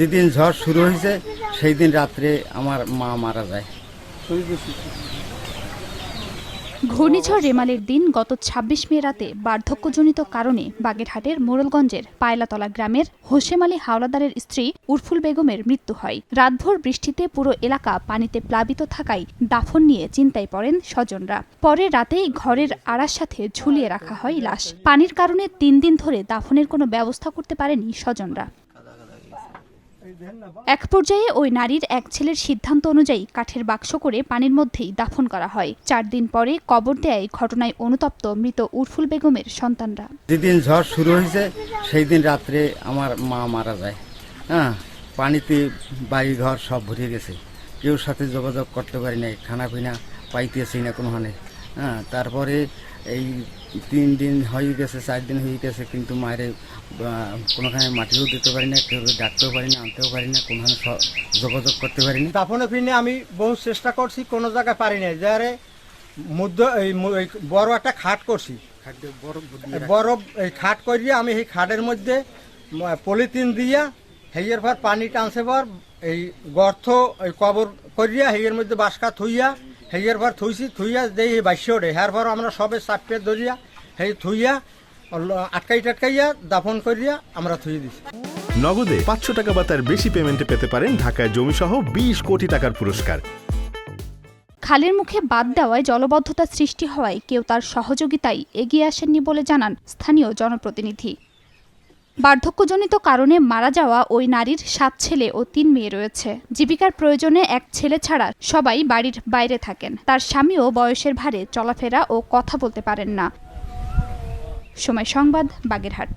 যেদিন ঝড় শুরু হয়েছে সেই দিন রাত্রে আমার মা মারা যায়। ঘূর্ণিঝড় রেমালের দিন গত ২৬ মে রাতে বার্ধক্যজনিত কারণে বাগেরহাটের মোড়লগঞ্জের পায়লাতলা গ্রামের হোসেম আলী হাওলাদারের স্ত্রী উরফুল বেগমের মৃত্যু হয়। রাতভর বৃষ্টিতে পুরো এলাকা পানিতে প্লাবিত থাকায় দাফন নিয়ে চিন্তায় পড়েন স্বজনরা। পরে রাতেই ঘরের আড়ার সাথে ঝুলিয়ে রাখা হয় লাশ। পানির কারণে তিন দিন ধরে দাফনের কোনো ব্যবস্থা করতে পারেনি স্বজনরা। এক পর্যায়ে ওই নারীর এক ছেলের সিদ্ধান্ত অনুযায়ী কাঠের বাক্স করে পানির মধ্যেই দাফন করা হয়। চার দিন পরে কবর দেয় ঘটনায় অনুতপ্ত মৃত উরফুল বেগমের সন্তানরা। যেদিন ঝড় শুরু হয়েছে, সেই দিন রাত্রে আমার মা মারা যায়। হ্যাঁ পানিতে বাড়ি ঘর সব ভরে গেছে। কেউ সাথে যোগাযোগ করতে পারি নাই খানা পিনা পাইতেছি না কোনোখানে। হ্যাঁ তারপরে এই তিন দিন হয়ে গেছে চার দিন হয়ে গেছে কিন্তু মায়ের কোনোখানে মাটিও দিতে পারি না কেউ ডাকতেও পারি না আনতেও পারি না কোনোখানে যোগাযোগ করতে পারি না। দাফনে ফিরনে আমি বহু চেষ্টা করছি কোনো জায়গায় পারি নাই। যারে মুদ্র এই বড় একটা খাট করছি। বরফ এই খাট করিয়ে আমি সেই খাটের মধ্যে পলিথিন দিয়া হেইয়ের পর পানি টানছে পর এই গর্ত এই কবর করিয়া হেইয়ের মধ্যে বাসকা থুইয়া হেইয়ের পর থুইছি থুইয়া দেই বাইশে ওঠে হ্যার পর আমরা সবে চাপে ধরিয়া হেই থুইয়া আটকাই টাটকাইয়া দাফন করিয়া আমরা থুই দিছি। নগদে পাঁচশো টাকা বা তার বেশি পেমেন্টে পেতে পারেন ঢাকায় জমিসহ বিশ কোটি টাকার পুরস্কার। খালের মুখে বাদ দেওয়ায় জলবদ্ধতা সৃষ্টি হওয়ায় কেউ তার সহযোগিতায় এগিয়ে আসেননি বলে জানান স্থানীয় জনপ্রতিনিধি। বার্ধক্যজনিত কারণে মারা যাওয়া ওই নারীর সাত ছেলে ও তিন মেয়ে রয়েছে। জীবিকার প্রয়োজনে এক ছেলে ছাড়া সবাই বাড়ির বাইরে থাকেন। তার স্বামীও বয়সের ভারে চলাফেরা ও কথা বলতে পারেন না। সময় সংবাদ, বাগেরহাট।